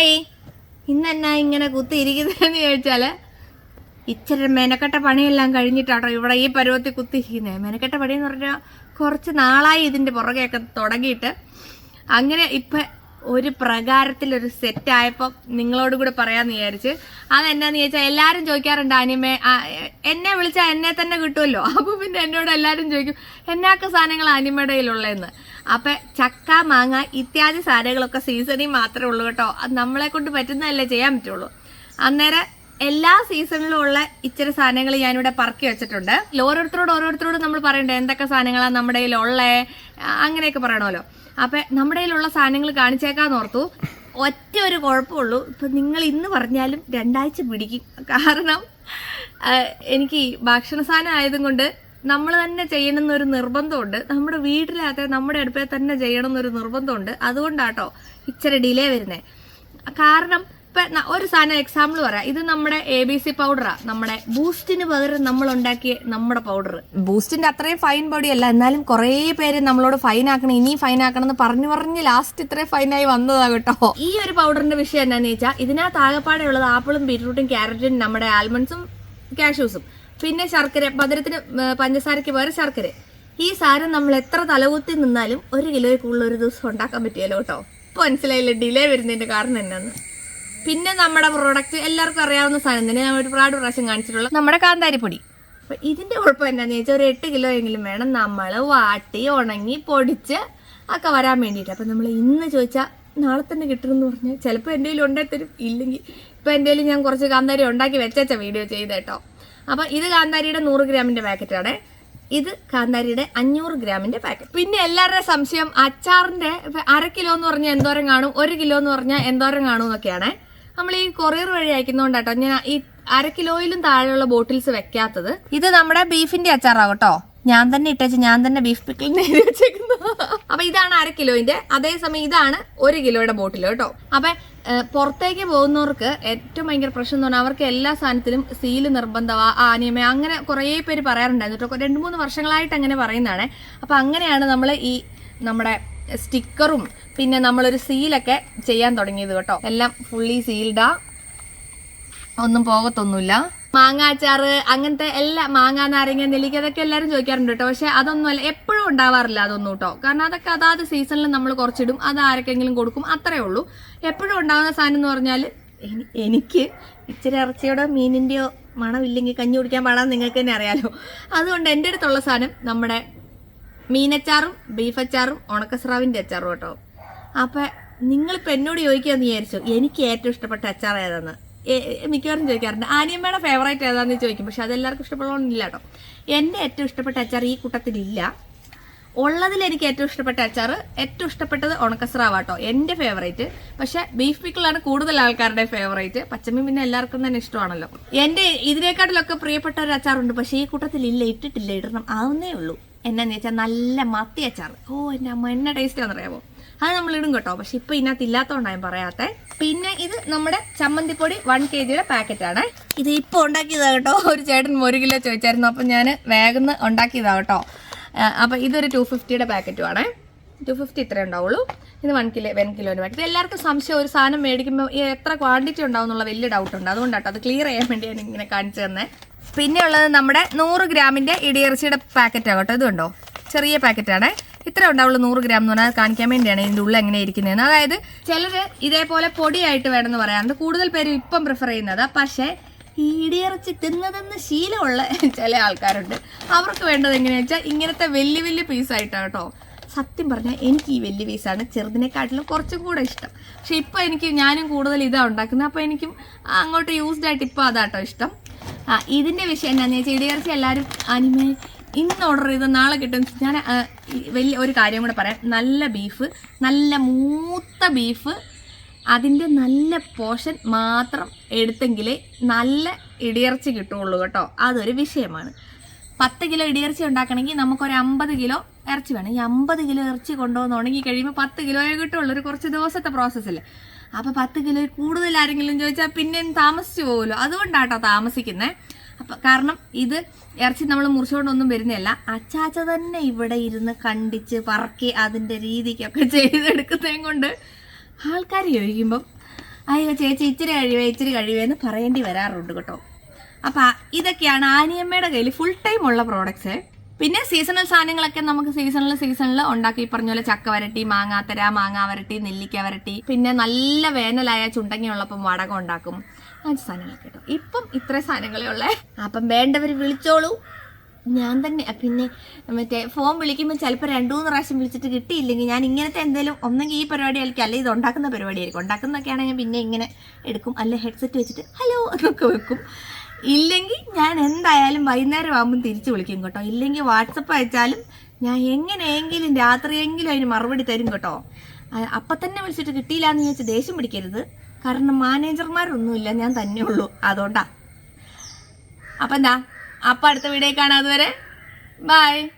Hi ഇന്നെന്നാ ഇങ്ങനെ കുത്തിയിരിക്കുന്നതെന്ന് ചോദിച്ചാൽ ഇച്ചിരി മെനക്കെട്ട പണിയെല്ലാം കഴിഞ്ഞിട്ടാട്ടോ ഇവിടെ ഈ പരുവത്തിൽ കുത്തിയിരിക്കുന്നത് മെനക്കെട്ട പണി എന്ന് പറഞ്ഞാൽ കുറച്ച് നാളായി ഇതിന്റെ പുറകെയൊക്കെ തുടങ്ങിയിട്ട്. അങ്ങനെ ഇപ്പൊ ഒരു പ്രകാരത്തിലൊരു സെറ്റ് ആയപ്പോൾ നിങ്ങളോട് കൂടെ പറയാന്ന് വിചാരിച്ച്. അതെന്നാന്ന് ചോദിച്ചാൽ എല്ലാവരും ചോദിക്കാറുണ്ട് അനിമ. എന്നെ വിളിച്ചാൽ എന്നെ തന്നെ കിട്ടുമല്ലോ അപ്പൊ പിന്നെ എന്നോട് എല്ലാവരും ചോദിക്കും എന്നാക്ക സാധനങ്ങൾ അനിമയുടെ കയ്യിലുള്ളതെന്ന്? അപ്പൊ ചക്ക മാങ്ങ ഇത്യാദി സാധനങ്ങളൊക്കെ സീസണിൽ മാത്രമേ ഉള്ളൂ കേട്ടോ. അത് നമ്മളെ കൊണ്ട് പറ്റുന്നതല്ലേ ചെയ്യാൻ പറ്റുള്ളൂ. അന്നേരം എല്ലാ സീസണിലും ഉള്ള ഇച്ചിരി സാധനങ്ങൾ ഞാനിവിടെ പറക്കി വെച്ചിട്ടുണ്ട്. ഓരോരുത്തരോട് ഓരോരുത്തരോട് നമ്മൾ പറയണ്ടേ എന്തൊക്കെ സാധനങ്ങളാണ് നമ്മുടെ കയ്യിൽ ഉള്ളേ അങ്ങനെയൊക്കെ പറയണമല്ലോ. അപ്പൊ നമ്മുടെ കയ്യിലുള്ള സാധനങ്ങൾ കാണിച്ചേക്കാന്ന് ഓർത്തു. ഒറ്റ ഒരു കുഴപ്പമുള്ളൂ. ഇപ്പൊ നിങ്ങൾ ഇന്ന് പറഞ്ഞാലും രണ്ടാഴ്ച പിടിക്കും. കാരണം എനിക്ക് ഭക്ഷണ സാധനം ആയതും കൊണ്ട് നമ്മൾ തന്നെ ചെയ്യണമെന്നൊരു നിർബന്ധമുണ്ട്. നമ്മുടെ വീട്ടിലകത്തെ നമ്മുടെ അടുപ്പിൽ തന്നെ ചെയ്യണമെന്നൊരു നിർബന്ധമുണ്ട്. അതുകൊണ്ടാട്ടോ ഇച്ചിരി ഡിലേ വരുന്നത് കാരണം ഇപ്പൊ ഒരു സാധനം എക്സാമ്പിൾ പറയാം. ഇത് നമ്മുടെ എ ബി സി പൗഡറാ നമ്മുടെ ബൂസ്റ്റിന് പകരം നമ്മൾ ഉണ്ടാക്കിയ നമ്മുടെ പൗഡർ ബൂസ്റ്റിന്റെ അത്രയും ഫൈൻ ബോഡി അല്ല. എന്നാലും കുറേ പേര് നമ്മളോട് ഫൈൻ ആക്കണം ഇനിയും ഫൈൻ ആക്കണം എന്ന് പറഞ്ഞു പറഞ്ഞ് ലാസ്റ്റ് ഇത്രയും ഫൈനായി വന്നതാ കേട്ടോ. ഈ ഒരു പൗഡറിന്റെ വിഷയം എന്താണെന്ന് വെച്ചാൽ ഇതിനകത്ത് ആകെപ്പാടെ ഉള്ളത് ആപ്പിളും ബീറ്റ്റൂട്ടും ക്യാരറ്റും നമ്മുടെ ആൽമണ്ട്സും കാഷ്യൂസും പിന്നെ ശർക്കര മധുരത്തിന് പഞ്ചസാരയ്ക്ക് വേറെ ശർക്കര. ഈ സാധനം നമ്മൾ എത്ര തലകുത്തി നിന്നാലും ഒരു കിലോയിൽ കൂടുതൽ ഒരു ദിവസം ഉണ്ടാക്കാൻ പറ്റിയല്ലോ കേട്ടോ. ഇപ്പൊ മനസ്സിലായില്ല? ഡിലേ വരുന്നതിന്റെ കാരണം എന്നാന്ന്. പിന്നെ നമ്മുടെ പ്രോഡക്റ്റ് എല്ലാവർക്കും അറിയാവുന്ന സാധനം തന്നെ ഞാൻ ഒരുപാട് പ്രാവശ്യം കാണിച്ചിട്ടുള്ള നമ്മുടെ കാന്താരിപ്പൊടി. അപ്പൊ ഇതിന്റെ കുഴപ്പം എന്താണെന്ന് ചോദിച്ചാൽ ഒരു എട്ട് കിലോ എങ്കിലും വേണം. നമ്മൾ വാട്ടി ഉണങ്ങി പൊടിച്ച് ഒക്കെ വരാൻ വേണ്ടിയിട്ട്. അപ്പൊ നമ്മൾ ഇന്ന് ചോദിച്ചാൽ നാളെ തന്നെ കിട്ടുമെന്ന് പറഞ്ഞാൽ ചിലപ്പോൾ എന്റെ ഉണ്ടായി തരും. ഇല്ലെങ്കിൽ ഇപ്പൊ എന്റെ ഞാൻ കുറച്ച് കാന്താരി ഉണ്ടാക്കി വെച്ചാ വീഡിയോ ചെയ്ത് കേട്ടോ അപ്പൊ ഇത് കാന്താരിയുടെ നൂറ് ഗ്രാമിന്റെ പാക്കറ്റാണ് ഇത് കാന്താരിയുടെ അഞ്ഞൂറ് ഗ്രാമിന്റെ പാക്കറ്റ് പിന്നെ എല്ലാവരുടെയും സംശയം അച്ചാറിന്റെ അര കിലോ എന്ന് പറഞ്ഞാൽ എന്തോരം കാണും? ഒരു കിലോ എന്ന് പറഞ്ഞാൽ എന്തോരം കാണും എന്നൊക്കെയാണ്. നമ്മൾ ഈ കൊറിയർ വഴി അയക്കുന്നതുകൊണ്ടാട്ടോ ഞാൻ ഈ അര കിലോയിലും താഴെയുള്ള ബോട്ടിൽസ് വെക്കാത്തത്. ഇത് നമ്മുടെ ബീഫിന്റെ അച്ചാറാകട്ടോ ഞാൻ തന്നെ ഇട്ടേച്ച് ഞാൻ തന്നെ ബീഫ് പിക്കിൾ വെച്ചേക്കുന്നു. അപ്പൊ ഇതാണ് അര കിലോയിന്റെ അതേസമയം ഇതാണ് ഒരു കിലോയുടെ ബോട്ടിൽ കേട്ടോ. അപ്പൊ പുറത്തേക്ക് പോകുന്നവർക്ക് ഏറ്റവും ഭയങ്കര പ്രശ്നം എന്ന് പറഞ്ഞാൽ അവർക്ക് എല്ലാ സാധനത്തിലും സീൽ നിർബന്ധമാ ആനിയമ അങ്ങനെ കുറേ പേര് പറയാറുണ്ടായിരുന്നു കേട്ടോ. രണ്ട് മൂന്ന് വർഷങ്ങളായിട്ട് അങ്ങനെ പറയുന്നതാണ്. അപ്പൊ അങ്ങനെയാണ് നമ്മൾ ഈ നമ്മുടെ സ്റ്റിക്കറും പിന്നെ നമ്മളൊരു സീലൊക്കെ ചെയ്യാൻ തുടങ്ങിയത് കേട്ടോ. എല്ലാം ഫുള്ളി സീൽഡാ ഒന്നും പോകത്തൊന്നുമില്ല. മാങ്ങ അച്ചാറ് അങ്ങനത്തെ എല്ലാ മാങ്ങ നാരങ്ങ നെല്ലിക്ക അതൊക്കെ എല്ലാവരും ചോദിക്കാറുണ്ട് കേട്ടോ. പക്ഷെ അതൊന്നുമല്ല എപ്പോഴും ഉണ്ടാവാറില്ല അതൊന്നും കേട്ടോ. കാരണം അതൊക്കെ അതാത് സീസണിൽ നമ്മൾ കുറച്ചിടും അത് ആർക്കെങ്കിലും കൊടുക്കും അത്രേ ഉള്ളൂ. എപ്പോഴും ഉണ്ടാകുന്ന സാധനം എന്ന് പറഞ്ഞാൽ എനിക്ക് ഇച്ചിരി ഇറച്ചിയോടോ മീനിന്റെയോ മണമില്ലെങ്കിൽ കഞ്ഞി കുടിക്കാൻ പാടാന്ന് നിങ്ങൾക്ക് തന്നെ അറിയാലോ. അതുകൊണ്ട് എന്റെ അടുത്തുള്ള സാധനം നമ്മുടെ മീനച്ചാറും ബീഫ് അച്ചാറും ഉണക്കസ്രാവിന്റെ അച്ചാറും കേട്ടോ. അപ്പൊ നിങ്ങളിപ്പോ എന്നോട് ചോദിക്കാന്ന് വിചാരിച്ചു? എനിക്ക് ഏറ്റവും ഇഷ്ടപ്പെട്ട അച്ചാർ ഏതാന്ന്? മിക്കവാറും ചോദിക്കാറുണ്ട്. ആനിയമ്മയുടെ ഫേവറേറ്റ് ഏതാന്ന് ചോദിക്കും. പക്ഷെ അതെല്ലാവർക്കും ഇഷ്ടപ്പെടണമെന്നില്ല കേട്ടോ. എന്റെ ഏറ്റവും ഇഷ്ടപ്പെട്ട അച്ചാർ ഈ കൂട്ടത്തിലില്ല. ഉള്ളതിൽ എനിക്ക് ഏറ്റവും ഇഷ്ടപ്പെട്ട അച്ചാർ ഏറ്റവും ഇഷ്ടപ്പെട്ടത് ഉണക്കസ്രാവ് കേട്ടോ. എന്റെ ഫേവറേറ്റ് പക്ഷേ ബീഫ് പിക്കിളാണ് കൂടുതൽ ആൾക്കാരുടെ ഫേവറേറ്റ് പച്ചമീൻ പിന്നെ എല്ലാവർക്കും തന്നെ ഇഷ്ടമാണല്ലോ. എന്റെ ഇതിനേക്കാട്ടിലൊക്കെ പ്രിയപ്പെട്ട ഒരു അച്ചാറുണ്ട്. പക്ഷേ ഈ കൂട്ടത്തിൽ ഇല്ല ഇട്ടിട്ടില്ല ഇടണം. ആവുന്നേ ഉള്ളൂ. എന്നാന്ന് വെച്ചാൽ നല്ല മത്തി അച്ചാർ ഓ എന്റെ അമ്മ എന്നെ ടേസ്റ്റ് ആണെന്നറിയാമോ അത് നമ്മൾ ഇടും കേട്ടോ. പക്ഷെ ഇപ്പൊ ഇതിനകത്ത് ഇല്ലാത്തതുകൊണ്ടാണ് ഞാൻ പറയാത്തെ. പിന്നെ ഇത് നമ്മുടെ ചമ്മന്തിപ്പൊടി വൺ കെ ജിയുടെ പാക്കറ്റാണ് ഇത് ഇപ്പൊ ഉണ്ടാക്കിയതാ കേട്ടോ. ഒരു ചേട്ടൻ ഒരു കിലോ ചോദിച്ചായിരുന്നു. അപ്പൊ ഞാൻ വേഗം ഉണ്ടാക്കിയതാ കേട്ടോ. അപ്പം ഇതൊരു ടു ഫിഫ്റ്റിയുടെ പാക്കറ്റും ആണ്. ടു ഫിഫ്റ്റി ഇത്രേ ഉണ്ടാവുള്ളൂ. ഇത് വൺ കിലോ വൺ കിലോന്റെ പാക്കറ്റ് എല്ലാവർക്കും സംശയം. ഒരു സാധനം മേടിക്കുമ്പോൾ എത്ര ക്വാണ്ടിറ്റി ഉണ്ടാവും എന്നുള്ള വലിയ ഡൗട്ട് ഉണ്ട്. അതുകൊണ്ടാട്ടോ അത് ക്ലിയർ ചെയ്യാൻ വേണ്ടി ഞാൻ ഇങ്ങനെ കാണിച്ചു തന്നെ. പിന്നെ ഉള്ളത് നമ്മുടെ നൂറ് ഗ്രാമിന്റെ ഇടിയിറച്ചിയുടെ പാക്കറ്റാണ് കേട്ടോ. ഇതുണ്ടോ? ചെറിയ പാക്കറ്റാണ്. ഇത്ര ഉണ്ടാവുള്ളൂ നൂറ് ഗ്രാം എന്ന് പറഞ്ഞാൽ കാണിക്കാൻ വേണ്ടിയാണ് ഇതിന്റെ ഉള്ളിൽ എങ്ങനെ ഇരിക്കുന്നതെന്ന്. അതായത് ചിലര് ഇതേപോലെ പൊടിയായിട്ട് വേണമെന്ന് പറയാറുണ്ട് കൂടുതൽ പേരും ഇപ്പം പ്രിഫർ ചെയ്യുന്നത്. പക്ഷേ ഈ ഇടിയിറച്ചി തിന്നതെന്ന് ശീലമുള്ള ചില ആൾക്കാരുണ്ട്. അവർക്ക് വേണ്ടത് എങ്ങനെയാ വെച്ചാൽ ഇങ്ങനത്തെ വലിയ വലിയ പീസായിട്ടാണ് കേട്ടോ. സത്യം പറഞ്ഞാൽ എനിക്ക് ഈ വലിയ പീസാണ് ചെറുതിനെക്കാട്ടിലും കുറച്ചും കൂടെ ഇഷ്ടം. പക്ഷെ ഇപ്പൊ എനിക്ക് ഞാനും കൂടുതൽ ഇതാ ഉണ്ടാക്കുന്നത്. അപ്പോൾ എനിക്കും അങ്ങോട്ട് യൂസ്ഡ് ആയിട്ട് ഇപ്പൊ അതാട്ടോ ഇഷ്ടം. ആ ഇതിന്റെ വിഷയം എന്താണെന്ന് വെച്ചാൽ ഇടിയിറച്ചി എല്ലാവരും അനിമേ ഇന്ന് ഓർഡർ ചെയ്ത് നാളെ കിട്ടും. ഞാൻ വലിയ ഒരു കാര്യം കൂടെ പറയാം. നല്ല ബീഫ് നല്ല മൂത്ത ബീഫ് അതിന്റെ നല്ല പോഷൻ മാത്രം എടുത്തെങ്കിലേ നല്ല ഇടിയിറച്ചി കിട്ടുള്ളൂ കേട്ടോ. അതൊരു വിഷയമാണ്. പത്ത് കിലോ ഇടിയിറച്ചി ഉണ്ടാക്കണമെങ്കിൽ നമുക്കൊരു അമ്പത് കിലോ ഇറച്ചി വേണം. ഈ അമ്പത് കിലോ ഇറച്ചി കൊണ്ടുവന്ന് ഉണങ്ങി കഴിയുമ്പോൾ പത്ത് കിലോയെ കിട്ടുള്ളൂ. ഒരു കുറച്ച് ദിവസത്തെ പ്രോസസ്സല്ലേ അപ്പോൾ പത്ത് കിലോ കൂടുതൽ ആരെങ്കിലും ചോദിച്ചാൽ പിന്നെ താമസിച്ചു പോകുമല്ലോ അതുകൊണ്ടാട്ടോ താമസിക്കുന്നത് അപ്പൊ കാരണം ഇത് ഇറച്ചി നമ്മൾ മുറിച്ചുകൊണ്ടൊന്നും വരുന്നതല്ല. അച്ചാച്ച തന്നെ ഇവിടെ ഇരുന്ന് കണ്ടിച്ച് പറക്കി അതിന്റെ രീതിക്കൊക്കെ ചെയ്തെടുക്കുന്നതും കൊണ്ട് ആൾക്കാർ ചോദിക്കുമ്പം അയ്യോ ചേച്ചി ഇച്ചിരി കഴിവേ ഇച്ചിരി കഴിവേ എന്ന് പറയേണ്ടി വരാറുണ്ട് കേട്ടോ. അപ്പൊ ഇതൊക്കെയാണ് ആനിയമ്മയുടെ കയ്യിൽ ഫുൾ ടൈം ഉള്ള പ്രോഡക്ട്സ് പിന്നെ സീസണൽ സാധനങ്ങളൊക്കെ നമുക്ക് സീസണൽ സീസണിൽ ഉണ്ടാക്കി പറഞ്ഞ പോലെ ചക്ക വരട്ടി മാങ്ങാത്തര മാങ്ങ വരട്ടി നെല്ലിക്ക വരട്ടി പിന്നെ നല്ല വേനലായ ചുണ്ടങ്ങി ഉള്ളപ്പം വടകം ഉണ്ടാക്കും. അങ്ങനത്തെ സാധനങ്ങളൊക്കെ കേട്ടോ ഇപ്പം ഇത്ര സാധനങ്ങളേ ഉള്ളേ. അപ്പം വേണ്ടവർ വിളിച്ചോളൂ. ഞാൻ തന്നെ പിന്നെ മറ്റേ ഫോൺ വിളിക്കുമ്പോൾ ചിലപ്പോൾ രണ്ടു മൂന്ന് പ്രാവശ്യം വിളിച്ചിട്ട് കിട്ടിയില്ലെങ്കിൽ ഞാൻ ഇങ്ങനത്തെ എന്തെങ്കിലും ഒന്നെങ്കിൽ ഈ പരിപാടി ആയിരിക്കും അല്ലെങ്കിൽ ഇത് ഉണ്ടാക്കുന്ന പരിപാടി ആയിരിക്കും ഉണ്ടാക്കുന്നതൊക്കെ ആണെങ്കിൽ പിന്നെ ഇങ്ങനെ എടുക്കും. അല്ലെ ഹെഡ്സെറ്റ് വെച്ചിട്ട് ഹലോ എന്നൊക്കെ വെക്കും. ഇല്ലെങ്കിൽ ഞാൻ എന്തായാലും വൈകുന്നേരം ആകുമ്പോൾ തിരിച്ചു വിളിക്കും കേട്ടോ. ഇല്ലെങ്കിൽ വാട്സപ്പ് അയച്ചാലും ഞാൻ എങ്ങനെയെങ്കിലും രാത്രിയെങ്കിലും അതിന് മറുപടി തരും കേട്ടോ. അപ്പൊ തന്നെ വിളിച്ചിട്ട് കിട്ടിയില്ല എന്ന് ചോദിച്ച് ദേഷ്യം പിടിക്കരുത്. കാരണം മാനേജർമാരൊന്നുമില്ല ഞാൻ തന്നെ ഉള്ളൂ. അതുകൊണ്ടാ. അപ്പം എന്താ? അപ്പം അടുത്ത വീഡിയോ കാണാം അതുവരെ. ബൈ